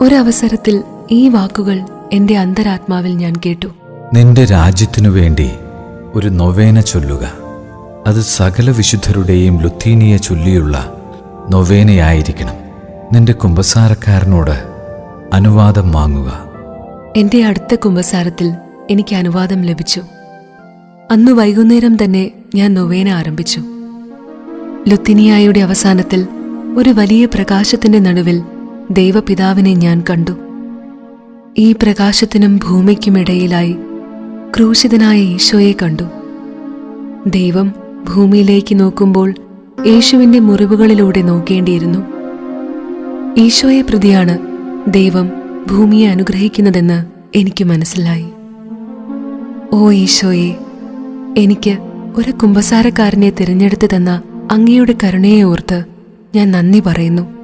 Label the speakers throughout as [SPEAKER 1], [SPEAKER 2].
[SPEAKER 1] ഒരവസരത്തിൽ ഈ വാക്കുകൾ എന്റെ അന്തരാത്മാവിൽ ഞാൻ കേട്ടു.
[SPEAKER 2] നിന്റെ രാജ്യത്തിനു വേണ്ടി ഒരു നൊവേന ചൊല്ലുക. അത് സകല വിശുദ്ധരുടെയും ലുത്തീനിയ ചൊല്ലിയുള്ള നൊവേനയായിരിക്കണം. നിന്റെ കുമ്പസാരക്കാരനോട് അനുവാദം വാങ്ങുക.
[SPEAKER 1] എന്റെ അടുത്ത കുമ്പസാരത്തിൽ എനിക്ക് അനുവാദം ലഭിച്ചു. അന്ന് വൈകുന്നേരം തന്നെ ഞാൻ നൊവേന ആരംഭിച്ചു. ലുത്തിനിയായുടെ അവസാനത്തിൽ ഒരു വലിയ പ്രകാശത്തിന്റെ നടുവിൽ ദൈവപിതാവിനെ ഞാൻ കണ്ടു. ഈ പ്രകാശത്തിനും ഭൂമിക്കുമിടയിലായി ക്രൂശിതനായ ഈശോയെ കണ്ടു. ദൈവം ഭൂമിയിലേക്ക് നോക്കുമ്പോൾ യേശുവിന്റെ മുറിവുകളിലൂടെ നോക്കേണ്ടിയിരുന്നു. ഈശോയെ പ്രതിയാണ് ദൈവം ഭൂമിയെ അനുഗ്രഹിക്കുന്നതെന്ന് എനിക്ക് മനസ്സിലായി. ഓ ഈശോയെ എനിക്ക് ഒരു കുമ്പസാരക്കാരനെ തിരഞ്ഞെടുത്തു തന്ന അങ്ങയുടെ കരുണയെ ഓർത്ത് ഞാൻ നന്ദി പറയുന്നു.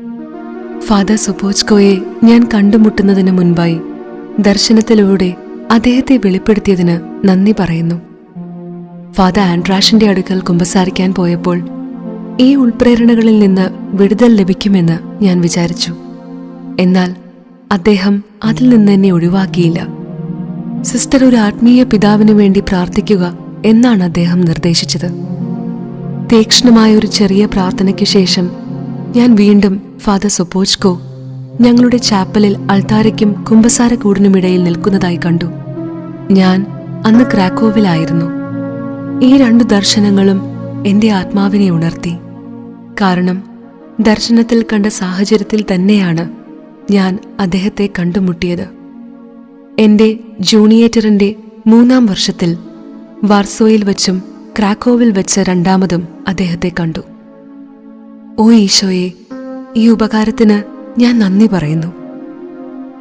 [SPEAKER 1] ഫാദർ സുപോച്കോയെ ഞാൻ കണ്ടുമുട്ടുന്നതിന് മുൻപായി ദർശനത്തിലൂടെ അദ്ദേഹത്തെ വെളിപ്പെടുത്തിയതിന് നന്ദി പറയുന്നു. ഫാദർ ആൻഡ്രാഷിന്റെ അടുക്കൽ കുമ്പസാരിക്കാൻ പോയപ്പോൾ ഈ ഉൾപ്രേരണകളിൽ നിന്ന് വിടുതൽ ലഭിക്കുമെന്ന് ഞാൻ വിചാരിച്ചു. എന്നാൽ അദ്ദേഹം അതിൽ നിന്ന് എന്നെ ഒഴിവാക്കിയില്ല. സിസ്റ്റർ ഒരു ആത്മീയ പിതാവിനു വേണ്ടി പ്രാർത്ഥിക്കുക എന്നാണ് അദ്ദേഹം നിർദ്ദേശിച്ചത്. തീക്ഷ്ണമായ ഒരു ചെറിയ പ്രാർത്ഥനയ്ക്ക് ശേഷം ഞാൻ വീണ്ടും ഫാദർ സൊപ്പോച്ച്കോ ഞങ്ങളുടെ ചാപ്പലിൽ അൾത്താരയ്ക്കും കുമ്പസാരക്കൂടിനുമിടയിൽ നിൽക്കുന്നതായി കണ്ടു. ഞാൻ അന്ന് ക്രാക്കോവിലായിരുന്നു. ഈ രണ്ടു ദർശനങ്ങളും എന്റെ ആത്മാവിനെ ഉണർത്തി. കാരണം ദർശനത്തിൽ കണ്ട സാഹചര്യത്തിൽ തന്നെയാണ് ഞാൻ അദ്ദേഹത്തെ കണ്ടുമുട്ടിയത്. എന്റെ ജൂണിയേറ്ററിന്റെ മൂന്നാം വർഷത്തിൽ വാർസോയിൽ വച്ചും ക്രാക്കോവിൽ വെച്ച് രണ്ടാമതും അദ്ദേഹത്തെ കണ്ടു. ഓ ഈശോയെ ഈ ഉപകാരത്തിന് ഞാൻ നന്ദി പറയുന്നു.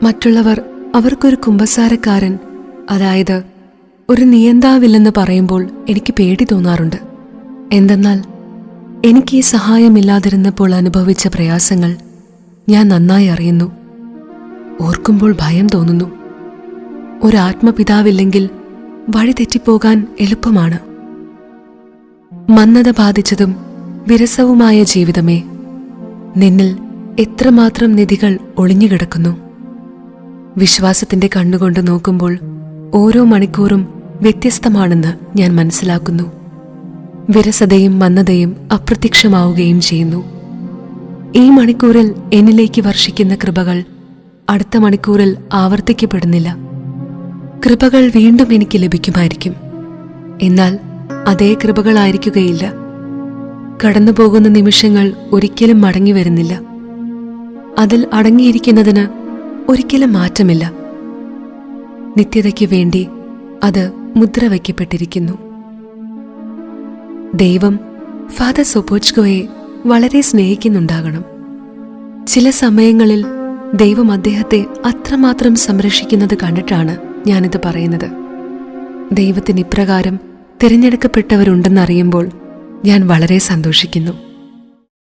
[SPEAKER 1] മറ്റുള്ളവർ അവർക്കൊരു കുമ്പസാരക്കാരൻ അതായത് ഒരു നിയന്താവില്ലെന്ന് പറയുമ്പോൾ എനിക്ക് പേടി തോന്നാറുണ്ട്. എന്തെന്നാൽ എനിക്ക് ഈ സഹായമില്ലാതിരുന്നപ്പോൾ അനുഭവിച്ച പ്രയാസങ്ങൾ ഞാൻ നന്നായി അറിയുന്നു. ഓർക്കുമ്പോൾ ഭയം തോന്നുന്നു. ഒരു ആത്മപിതാവില്ലെങ്കിൽ വഴി തെറ്റിപ്പോകാൻ എളുപ്പമാണ്. മന്ദത ബാധിച്ചതും വിരസവുമായ ജീവിതമേ നിന്നിൽ എത്രമാത്രം നിധികൾ ഒളിഞ്ഞുകിടക്കുന്നു. വിശ്വാസത്തിന്റെ കണ്ണുകൊണ്ട് നോക്കുമ്പോൾ ഓരോ മണിക്കൂറും വ്യത്യസ്തമാണെന്ന് ഞാൻ മനസ്സിലാക്കുന്നു. വിരസതയും മന്നതയും അപ്രത്യക്ഷമാവുകയും ചെയ്യുന്നു. ഈ മണിക്കൂറിൽ എന്നിലേക്ക് വർഷിക്കുന്ന കൃപകൾ അടുത്ത മണിക്കൂറിൽ ആവർത്തിക്കപ്പെടുന്നില്ല. കൃപകൾ വീണ്ടും എനിക്ക് ലഭിക്കുമായിരിക്കും. എന്നാൽ അതേ കൃപകളായിരിക്കുകയില്ല. കടന്നുപോകുന്ന നിമിഷങ്ങൾ ഒരിക്കലും മടങ്ങി വരുന്നില്ല അതിൽ അടങ്ങിയിരിക്കുന്നതിന് ഒരിക്കലും മാറ്റമില്ല. നിത്യതയ്ക്ക് വേണ്ടി അത് മുദ്ര വയ്ക്കപ്പെട്ടിരിക്കുന്നു. ദൈവം ഫാദർ സൊപ്പോച്കോയെ വളരെ സ്നേഹിക്കുന്നുണ്ടാകണം. ചില സമയങ്ങളിൽ ദൈവം അദ്ദേഹത്തെ അത്രമാത്രം സംരക്ഷിക്കുന്നത് കണ്ടിട്ടാണ് ഞാനിത് പറയുന്നത്. ദൈവത്തിന് ഇപ്രകാരം തിരഞ്ഞെടുക്കപ്പെട്ടവരുണ്ടെന്നറിയുമ്പോൾ ഞാൻ വളരെ സന്തോഷിക്കുന്നു